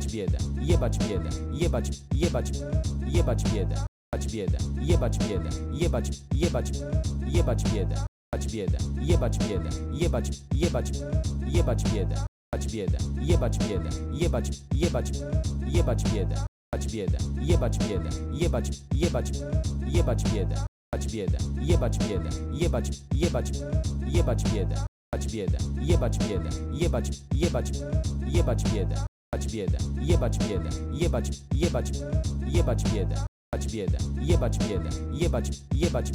jebać biedę, jebać biedę, jebać, jebać, jebać biedę, jebać biedę, jebać biedę, jebać, jebać, jebać biedę, jebać biedę, jebać biedę, jebać, jebać, jebać biedę, jebać biedę, jebać biedę, jebać, jebać, jebać biedę, jebać biedę, jebać biedę, jebać, jebać, jebać biedę, jebać biedę, jebać biedę, jebać, jebać, jebać biedę, jebać biedę, jebać biedę, jebać, jebać, jebać biedę, jebać biedę, jebać biedę, jebać, jebać, jebać biedę, jebać biedę, jebać biedę, jebać, jebać,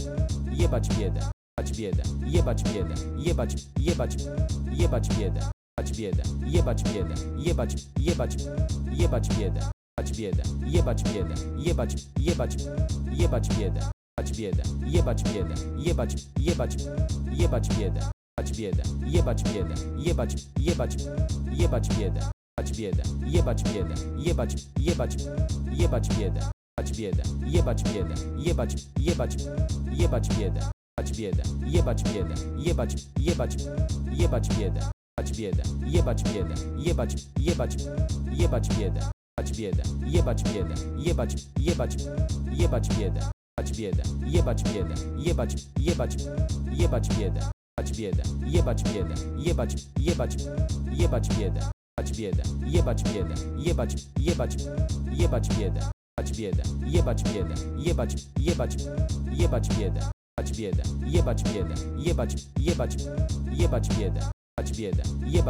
jebać biedę, jebać biedę, jebać biedę, jebać, jebać, jebać biedę, jebać biedę, jebać biedę, jebać, jebać, jebać biedę, jebać biedę, jebać biedę, jebać, jebać, jebać biedę, jebać biedę, jebać biedę, jebać, jebać, jebać biedę, jebać biedę, jebać biedę, jebać, jebać, jebać biedę, jebać biedę, jebać biedę, jebać, jebać, jebać biedę, jebać biedę, jebać biedę, jebać, jebać, jebać biedę, jebać biedę, jebać biedę, jebać, jebać, jebać biedę, jebać biedę, jebać biedę, jebać, jebać, jebać biedę, jebać biedę, jebać biedę, jebać, jebać, jebać biedę, jebać biedę, jebać biedę, jebać, jebać, jebać biedę, jebać biedę, jebać biedę, jebać, jebać, jebać biedę, jebać biedę, jebać biedę, jebać, jebać, jebać biedę, jebać biedę, jebać biedę, jebać, jebać, jebać biedę, jebać biedę, jebać biedę, jebać, jebać, jebać biedę, jebać biedę, jebać